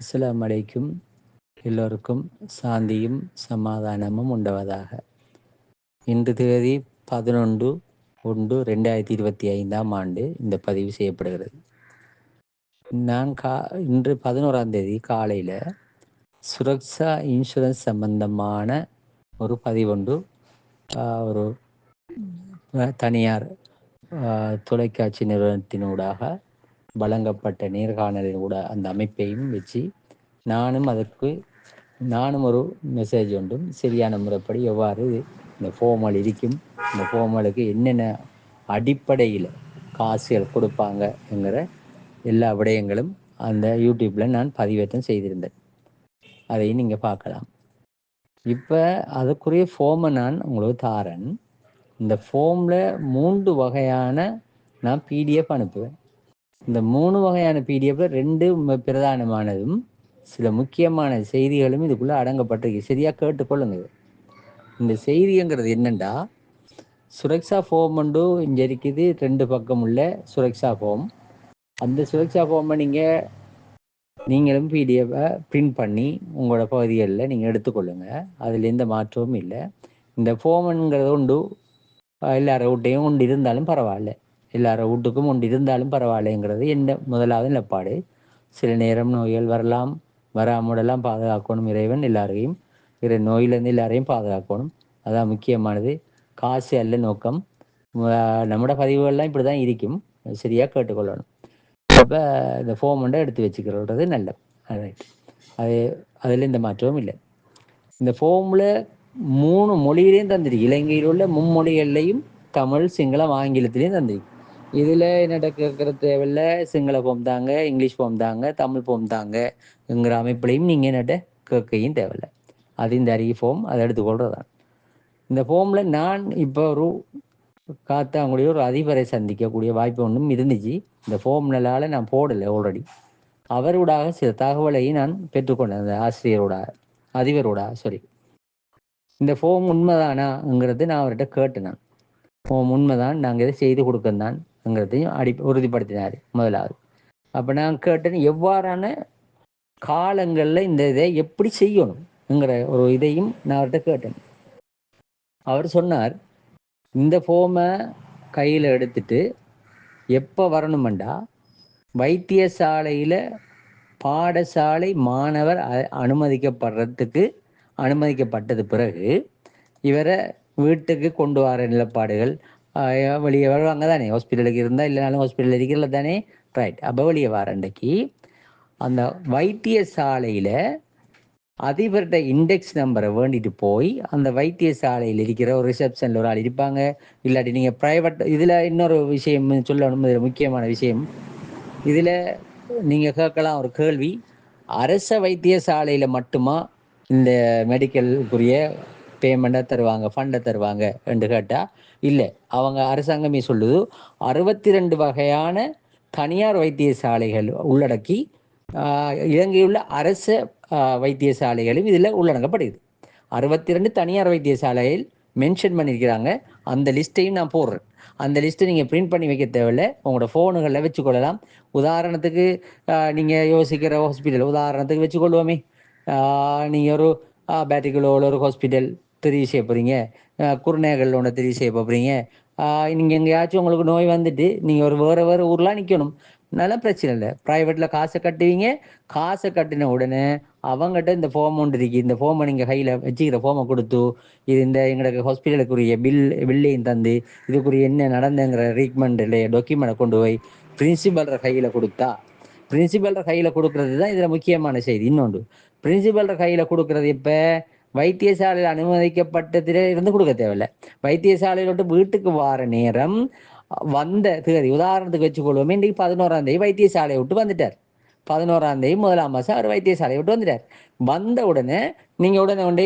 அஸ்லாம் அலைக்கும். எல்லோருக்கும் சாந்தியும் சமாதானமும் உண்டவதாக. இன்று தேதி பதினொன்று ஒன்று ரெண்டாயிரத்தி இருபத்தி ஐந்தாம் ஆண்டு இந்த பதிவு செய்யப்படுகிறது. நான் கா இன்று பதினோராம் தேதி காலையில் சுரக்ஷா இன்சூரன்ஸ் சம்பந்தமான ஒரு பதிவொன்று ஒரு தனியார் தொலைக்காட்சி நிறுவனத்தினூடாக வழங்கப்பட்ட நேர்காணலின் கூட அந்த அமைப்பையும் வச்சு நானும் அதற்கு நானும் ஒரு மெசேஜ் ஒன்றும் சரியான முறைப்படி எவ்வாறு இந்த ஃபோமல் இருக்கும் இந்த ஃபோமலுக்கு என்னென்ன அடிப்படையில் காசுகள் கொடுப்பாங்கங்கிற எல்லா விடயங்களும் அந்த யூடியூப்பில் நான் பதிவேற்றம் செய்திருந்தேன். அதையும் நீங்கள் பார்க்கலாம். இப்போ அதுக்குரிய ஃபோமை நான் உங்களுக்கு தாரன். இந்த ஃபோமில் மூன்று வகையான நான் பிடிஎஃப் அனுப்புவேன். இந்த மூணு வகையான பிடிஎஃப்ல ரெண்டு பிரதானமானதும் சில முக்கியமான செய்திகளும் இதுக்குள்ளே அடங்கப்பட்டிருக்கு. சரியாக கேட்டுக்கொள்ளுங்க. இந்த செய்திங்கிறது என்னென்னா சுரக்ஷா ஃபோம் உண்டு இங்கே இருக்குது ரெண்டு பக்கம் உள்ள சுரக்ஷா ஃபோம் அந்த சுரக்ஷா ஃபோமை நீங்கள் நீங்களும் பிடிஎஃபை பிரிண்ட் பண்ணி உங்களோட பகுதிகளில் நீங்கள் எடுத்துக்கொள்ளுங்க. அதில் எந்த மாற்றமும் இல்லை. இந்த ஃபோமுங்கிறது உண்டு. எல்லா ரவுட்டையும் உண்டு. இருந்தாலும் பரவாயில்ல. எல்லார வீட்டுக்கும் ஒன்று இருந்தாலும் பரவாயில்லைங்கிறது என்ன முதலாவது நிலப்பாடு. சில நேரம் நோய்கள் வரலாம் வராமடெல்லாம் பாதுகாக்கணும் இறைவன் எல்லாரையும் இறை நோயிலேருந்து எல்லாரையும் பாதுகாக்கணும். அதான் முக்கியமானது. காசு அல்ல நோக்கம். அஹ் நம்மட பதிவுகள்லாம் இப்படி தான் இருக்கும் சரியாக கேட்டுக்கொள்ளணும். அப்போ இந்த ஃபோம் ஒன்றை எடுத்து வச்சுக்கிறது நல்லது. ரைட் அது அதில் இந்த மாற்றமும் இல்லை. இந்த ஃபோமில் மூணு மொழியிலையும் தந்திருக்கு. இலங்கையில் உள்ள மும்மொழிகள்லையும் தமிழ் சிங்களம் ஆங்கிலத்திலையும் தந்திருக்கு. இதில் என்னட்ட கேட்குற தேவையில்ல. சிங்கள போம் தாங்க இங்கிலீஷ் போம் தாங்க தமிழ் போம் தாங்கங்கிற அமைப்புலையும் நீங்கள் என்னட்ட கேட்கையும் தேவையில்ல. அது இந்த அரிய ஃபோம் அதை எடுத்துக்கொள்கிறது தான் இந்த ஃபோமில் நான் இப்போ ஒரு காத்தாங்குடிய ஒரு அதிபரை சந்திக்கக்கூடிய வாய்ப்பு ஒன்றும் இருந்துச்சு. இந்த ஃபோம்னால நான் போடலை ஆல்ரெடி அவரோடாக சில தகவலையும் நான் பெற்றுக்கொண்டேன். அந்த ஆசிரியரோட அதிபரோட சாரி இந்த ஃபோம் உண்மைதானாங்கிறது நான் அவர்கிட்ட கேட்டேன் நான். ஃபோம் உண்மைதான் நாங்கள் இதை செய்து கொடுக்கறதான்ங்கிறதையும் அடி உறுதிப்படுத்தினார் முதலாவது. அப்போ நான் கேட்டேன் எவ்வாறான காலங்களில் இந்த இதை எப்படி செய்யணுங்கிற ஒரு இதையும் நான் அவர்கிட்ட கேட்டேன். அவர் சொன்னார் இந்த ஃபோமை கையில் எடுத்துட்டு எப்போ வரணுமெண்டா? வைத்தியசாலையில் பாடசாலை மாணவர் அ- அனுமதிக்கப்படுறதுக்கு அனுமதிக்கப்பட்டது பிறகு இவரை வீட்டுக்கு கொண்டு வர நிலப்பாடுகள் வெளியே வருவாங்க தானே ஹாஸ்பிட்டலுக்கு இருந்தால் இல்லைனாலும் ஹாஸ்பிட்டல் இருக்கிறது தானே ரைட் அப்போ வெளியே வர அன்றைக்கு அந்த வைத்தியசாலையில் அதிபர்கிட்ட இண்டெக்ஸ் நம்பரை வேண்டிட்டு போய் அந்த வைத்தியசாலையில் இருக்கிற ஒரு ரிசப்ஷனில் ஒரு ஆள் இருப்பாங்க இல்லாட்டி நீங்கள் ப்ரைவேட் இதில் இன்னொரு விஷயம் சொல்லணும் இதில் முக்கியமான விஷயம் இதில் நீங்கள் கேட்கலாம் ஒரு கேள்வி அரச வைத்தியசாலையில் மட்டுமா இந்த மெடிக்கலுக்குரிய பேமெண்ட்டை தருவாங்க ஃபண்டை தருவாங்க என்று கேட்டால் இல்லை. அவங்க அரசாங்கமே சொல்லுது அறுபத்தி ரெண்டு வகையான தனியார் வைத்தியசாலைகள் உள்ளடக்கி இலங்கையுள்ள அரச வைத்தியசாலைகளும் இதில் உள்ளடங்கப்படுது அறுபத்தி ரெண்டு தனியார் வைத்தியசாலையில் மென்ஷன் பண்ணியிருக்கிறாங்க. அந்த லிஸ்ட்டையும் நான் போடுறேன். அந்த லிஸ்ட்டை நீங்கள் பிரிண்ட் பண்ணி வைக்க தேவையில்ல. உங்களோட ஃபோனுகளில் வச்சுக்கொள்ளலாம். உதாரணத்துக்கு நீங்கள் யோசிக்கிற ஹாஸ்பிட்டல் உதாரணத்துக்கு வச்சுக்கொள்வோமே. நீங்கள் ஒரு பேட்டிக்குள்ள ஒரு ஹாஸ்பிட்டல் தெரிவு செய்ய போகிறீங்க குறுநேகல் ஒன்று தெரிவு செய்ய போகிறீங்க நீங்கள் எங்கேயாச்சும் உங்களுக்கு நோய் வந்துட்டு நீங்கள் ஒரு வேறு வேறு ஊர்லாம் நிற்கணும் நல்ல பிரச்சனை இல்லை. ப்ரைவேட்டில் காசை கட்டுவீங்க. காசை கட்டின உடனே அவங்ககிட்ட இந்த ஃபார்ம் ஒன்று இருக்கு. இந்த ஃபார்மை நீங்கள் கையில் வச்சுக்கிற ஃபார்மை கொடுத்து இது இந்த எங்களுக்கு ஹாஸ்பிட்டலுக்குரிய பில் பில்லையும் தந்து இதுக்குரிய என்ன நடந்துங்கிற ட்ரீட்மெண்ட் இல்லையா டாக்குமெண்ட்டை கொண்டு போய் பிரின்சிபல்ற கையில் கொடுத்தா பிரின்சிபல்ற கையில் கொடுக்கறது தான் இதில் முக்கியமான செய்தி. இன்னொன்று பிரின்சிபல்ற கையில் கொடுக்கறது இப்போ வைத்தியசாலையில் அனுமதிக்கப்பட்டதில் இருந்து கொடுக்க தேவையில்லை. வைத்தியசாலையில் விட்டு வீட்டுக்கு வார நேரம் வந்த தேதி உதாரணத்துக்கு வச்சுக்கொள்வோமே இன்றைக்கு பதினோராம் தேதி வைத்தியசாலையை விட்டு வந்துட்டார். பதினோராம் தேதி முதலாம் மாதம் அவர் வைத்தியசாலையை விட்டு வந்துட்டார். வந்த உடனே நீங்கள் உடனே உடனே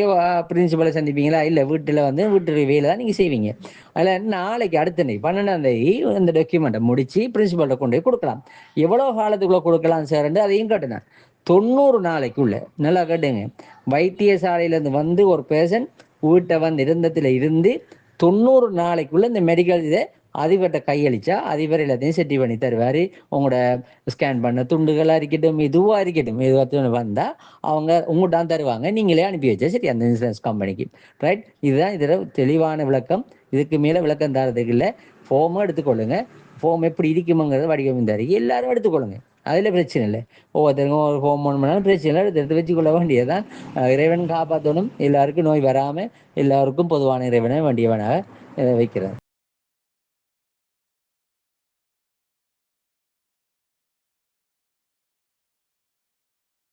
பிரின்சிபலை சந்திப்பீங்களா? இல்லை வீட்டில் வந்து வீட்டு வேலை தான் நீங்கள் செய்வீங்க. அதில் நாளைக்கு அடுத்த நாள் பன்னெண்டாம் தேதி இந்த டாக்குமெண்ட்டை முடித்து பிரின்சிபல்கிட்ட கொண்டு போய் கொடுக்கலாம். எவ்வளோ காலத்துக்குள்ளே கொடுக்கலாம் சார்ண்டு அதையும் கேட்டேன் தொண்ணூறு நாளைக்குள்ள நல்லா கேட்டுங்க. வைத்தியசாலையிலேருந்து வந்து ஒரு பேஷண்ட் வீட்டை வந்து இருந்தத்தில் இருந்து தொண்ணூறு நாளைக்குள்ள இந்த மெடிக்கல் இதை அதிபர்கிட்ட கையளிச்சா அதிபர் எல்லாத்தையும் செட்டி பண்ணி தருவார். உங்களோட ஸ்கேன் பண்ண துண்டுகளாக இருக்கட்டும் இதுவாக இருக்கட்டும் எதுவாக வந்தால் அவங்க உங்கள்கிட்ட தருவாங்க. நீங்களே அனுப்பி வச்சா சரி அந்த இன்சூரன்ஸ் கம்பெனிக்கு ரைட் இதுதான் இதில் தெளிவான விளக்கம். இதுக்கு மேலே விளக்கம் தரதுக்கு இல்லை. ஃபோமும் எடுத்துக்கொள்ளுங்க. ஃபோம் எப்படி இருக்குமோங்கிறத வடிவம் எல்லாரும் எடுத்துக்கொள்ளுங்க. அதில் பிரச்சனை இல்லை. ஒவ்வொருத்தருக்கும் ஒரு ஃபோம் பண்ணாலும் பிரச்சனை இல்லை. எடுத்து எடுத்து வச்சுக்கொள்ள வேண்டியதுதான். இறைவன் காப்பாற்றணும் எல்லாருக்கும் நோய் வராமல் எல்லாருக்கும் பொதுவான இறைவனை வேண்டியவனாக வைக்கிறார்.